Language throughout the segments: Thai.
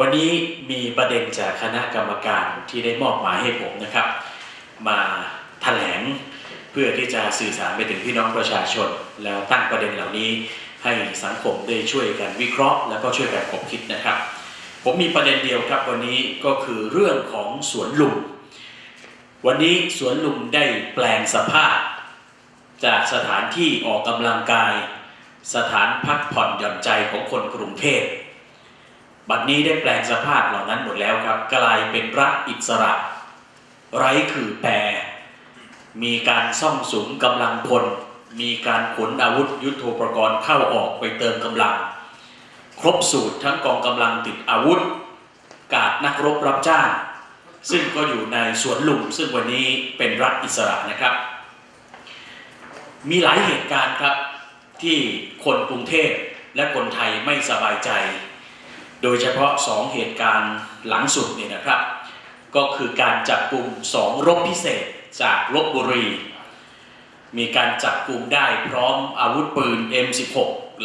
วันนี้มีประเด็นจากคณะกรรมการที่ได้มอบหมายให้ผมนะครับ มาแถลงเพื่อที่จะสื่อสารไปถึงพี่น้องประชาชน แล้วตั้งประเด็นเหล่านี้ให้สังคมได้ช่วยกันวิเคราะห์ แล้วก็ช่วยกันคบคิดนะครับ ผมมีประเด็นเดียวครับวันนี้ก็คือเรื่องของสวนลุม วันนี้สวนลุมได้แปลงสภาพ จากสถานที่ออกกำลังกาย สถานพักผ่อนหย่อนใจของคนกรุงเทพ บัดนี้ได้แปลงสภาพเหล่านั้นหมดแล้วครับ กลายเป็นรัฐอิสระ ไร้ขื่อแปรมีการซ่องสุมกำลังพล มีการขนอาวุธยุโทโธปกรณ์เข้าออกไปเติมกำลัง ครบสูตรทั้งกองกำลังติดอาวุธ กาดนักรบรับจ้าง ซึ่งก็อยู่ในสวนลุมซึ่งวันนี้เป็นรัฐอิสระนะครับ มีหลายเหตุการณ์ครับที่คนกรุงเทพและคนไทยไม่สบายใจ โดยเฉพาะสองเหตุการณ์หลังสุดเนี่ยนะครับ ก็คือการจับกลุ่มสองรบพิเศษจากลบบุรี มีการจับกลุ่มได้พร้อมอาวุธปืน M16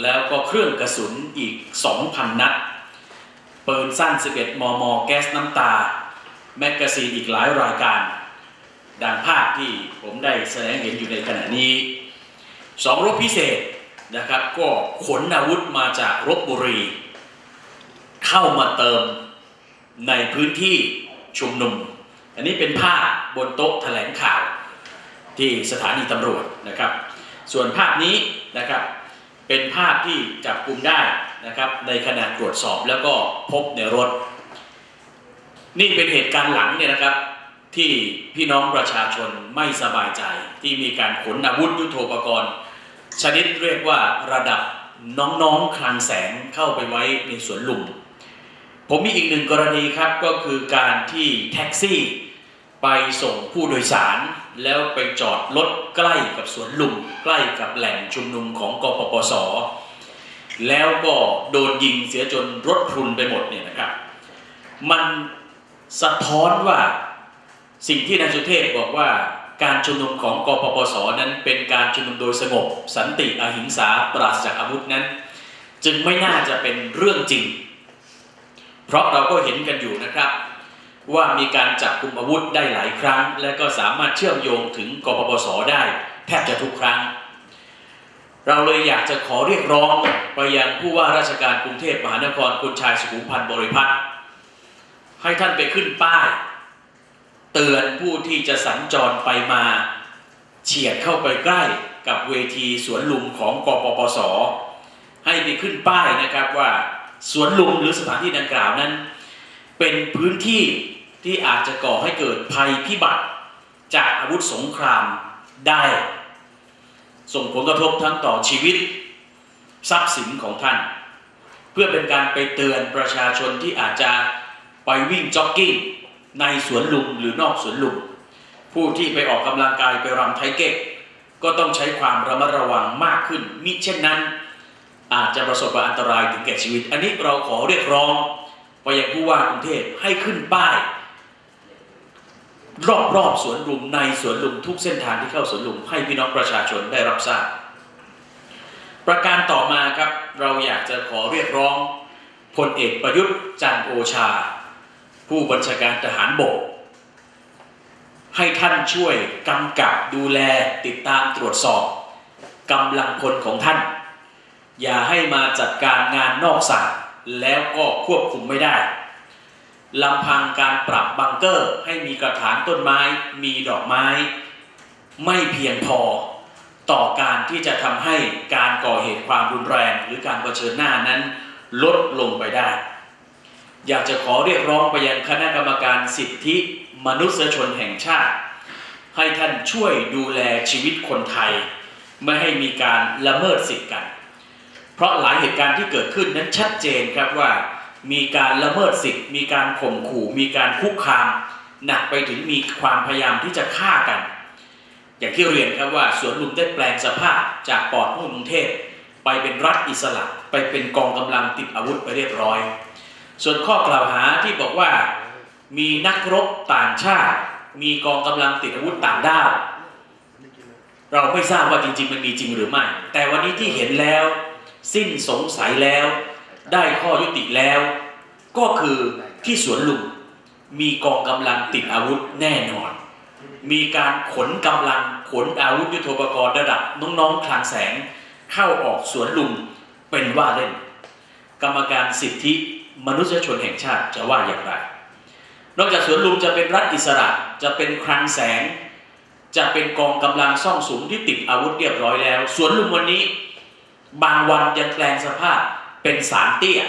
แล้วก็เครื่องกระสุนอีก 2,000 นัดปืนสั้น 11 มม แก๊สน้ำตา แมกกาซีนอีกหลายรายการ ดังภาพที่ผมได้แสดงเห็นอยู่ในขณะนี้สองรบพิเศษนะครับ ก็ขนอาวุธมาจากรบบุรี เข้ามาเติมในพื้นที่ชุมนุม อันนี้เป็นภาพบนโต๊ะแถลงข่าวที่สถานีตำรวจนะครับ ส่วนภาพนี้นะครับเป็นภาพที่จับกลุ่มได้นะครับในขณะตรวจสอบแล้วก็พบในรถ นี่เป็นเหตุการณ์หลังเนี่ยนะครับที่พี่น้องประชาชนไม่สบายใจ ที่มีการขนอาวุธยุโทโธปกรณ์ ชนิดเรียกว่าระดับน้องๆคลังแสงเข้าไปไว้ในสวนลุม ผมมีอีกหนึ่งกรณีครับก็คือการที่แท็กซี่ไปส่งผู้โดยสาร แล้วไปจอดรถใกล้กับสวนลุม ใกล้กับแหล่งชุมนุมของกปปส แล้วก็โดนยิงเสียจนรถพรุนไปหมดเนี่ยนะครับ มันสะท้อนว่าสิ่งที่นายสุเทพบอกว่าการชุมนุมของกปปส นั้นเป็นการชุมนุมโดยสงบ สันติอหิงสาปราศจากอาวุธนั้น จึงไม่น่าจะเป็นเรื่องจริง เพราะเราก็เห็นกันอยู่นะครับ ว่ามีการจับกลุ่มอาวุธได้หลายครั้ง และก็สามารถเชื่อมโยงถึงกปปสได้แทบจะทุกครั้ง เราเลยอยากจะขอเรียกร้องไปยังผู้ว่าราชการกรุงเทพมหานครคุณชายสุขุมพันธ์บริพัตรให้ท่านไปขึ้นป้าย เตือนผู้ที่จะสัญจรไปมาเฉียดเข้าไปใกล้กับเวทีสวนลุมของกปปส ให้ไปขึ้นป้ายนะครับว่า สวนลุมหรือสถานที่ดังกล่าวนั้น เป็นพื้นที่ที่อาจจะก่อให้เกิดภัยพิบัติจากอาวุธสงครามได้ ส่งผลกระทบทั้งต่อชีวิต ทรัพย์สินของท่าน เพื่อเป็นการไปเตือนประชาชนที่อาจจะไปวิ่งจ็อกกิ้งในสวนลุมหรือนอกสวนลุมผู้ที่ไปออกกำลังกายไปรำไทเก๊กก็ต้องใช้ความระมัดระวังมากขึ้นมิเช่นนั้น อาจจะประสบกับอันตรายถึงแก่ชีวิต อันนี้เราขอเรียกร้องไปยังผู้ว่ากรุงเทพให้ขึ้นป้าย รอบๆสวนลุมในสวนลุมทุกเส้นทางที่เข้าสวนลุมให้พี่น้องประชาชนได้รับทราบ ประการต่อมาครับเราอยากจะขอเรียกร้องพลเอกประยุทธ์จันโอชา ผู้บัญชาการทหารบก ให้ท่านช่วยกำกับดูแลติดตามตรวจสอบกำลังพลของท่าน อย่าให้มาจัดการงานนอกศาลแล้วก็ควบคุมไม่ได้ลำพังการปรับบังเกอร์ให้มีกระถางต้นไม้มีดอกไม้ ไม่เพียงพอต่อการที่จะทำให้การก่อเหตุความรุนแรง หรือการเผชิญหน้านั้นลดลงไปได้ อยากจะขอเรียกร้องไปยังคณะกรรมการสิทธิมนุษยชนแห่งชาติ ให้ท่านช่วยดูแลชีวิตคนไทย ไม่ให้มีการละเมิดสิทธิกัน เพราะหลายเหตุการณ์ที่เกิดขึ้นนั้นชัดเจนครับว่า มีการละเมิดสิทธิ์ มีการข่มขู่ มีการคุกคาม หนักไปถึงมีความพยายามที่จะฆ่ากัน อย่างที่เรียนครับว่าสวนลุมได้แปลงสภาพจากปอดมุ่งกรุงเทพไปเป็นรัฐอิสระ ไปเป็นกองกำลังติดอาวุธไปเรียบร้อย ส่วนข้อกล่าวหาที่บอกว่ามีนักรบต่างชาติ มีกองกำลังติดอาวุธต่างด้าวเราไม่ทราบว่าจริง ๆ มันมีจริงหรือไม่ แต่วันนี้ที่เห็นแล้ว สิ้นสงสัยแล้ว ได้ข้อยุติแล้ว ก็คือที่สวนลุมมีกองกำลังติดอาวุธแน่นอน มีการขนกำลังขนอาวุธยุทโธปกรณ์ระดับน้องๆคลางแสง เข้าออกสวนลุมเป็นว่าเล่น กรรมการสิทธิมนุษยชนแห่งชาติจะว่าอย่างไร นอกจากสวนลุมจะเป็นรัฐอิสระจะเป็นคลังแสง จะเป็นกองกำลังซ่องสุมที่ติดอาวุธเรียบร้อยแล้ว สวนลุมวันนี้ บางวันยังแปลงสภาพเป็นสารเตี้ย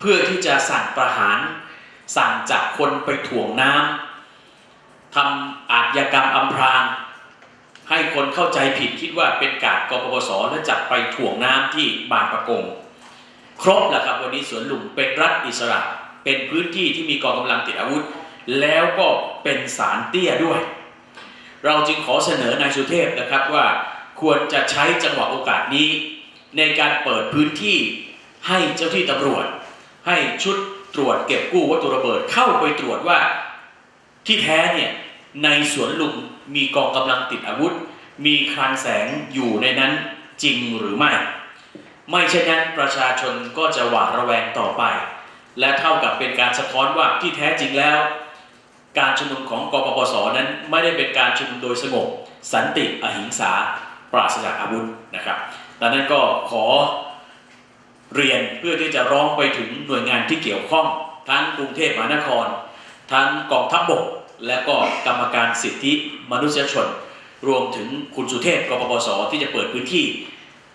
เพื่อที่จะสั่งประหาร สั่งจับคนไปถ่วงน้ำทำอาชญากรรมอำพราง ให้คนเข้าใจผิดคิดว่าเป็นการกปปสและจับไปถ่วงน้ำที่บางประกง ครบแล้วครับวันนี้สวนลุมเป็นรัฐอิสระ เป็นพื้นที่ที่มีกองกำลังติดอาวุธ แล้วก็เป็นสารเตี้ยด้วย เราจึงขอเสนอนายสุเทพนะครับว่า ควรจะใช้จังหวะโอกาสนี้ ในการเปิดพื้นที่ให้เจ้าที่ตำรวจ ให้ชุดตรวจเก็บกู้วัตถุระเบิดเข้าไปตรวจว่า ที่แท้เนี่ยในสวนลุมมีกองกำลังติดอาวุธ มีคลังแสงอยู่ในนั้นจริงหรือไม่ ไม่เช่นนั้นประชาชนก็จะหวาดระแวงต่อไป และเท่ากับเป็นการสะท้อนว่าที่แท้จริงแล้ว การชุมนุมของกปปสนั้นไม่ได้เป็นการชุมนุมโดยสงบสันติอหิงสา ปราศจากอาวุธนะครับดังนั้นก็ขอเรียนเพื่อที่จะร้องไปถึงหน่วยงานที่เกี่ยวข้อง ทั้งกรุงเทพมหานคร ทั้งกองทัพบบก และก็กรรมการสิทธิมนุษยชน รวมถึงคุณสุเทพกปปสที่จะเปิดพื้นที่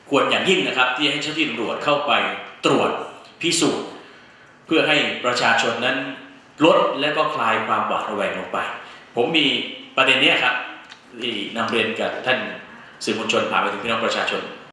ควรอย่างยิ่งนะครับ ที่ให้เจ้าหน้าที่ตำรวจเข้าไปตรวจพิสูจน์ เพื่อให้ประชาชนนั้นลดและก็คลายความหวาดระแวงลงไป ผมมีประเด็นเนี้ยครับที่นำเรียนกับท่าน สื่อมวลชนผ่านไปถึงพี่น้องประชาชน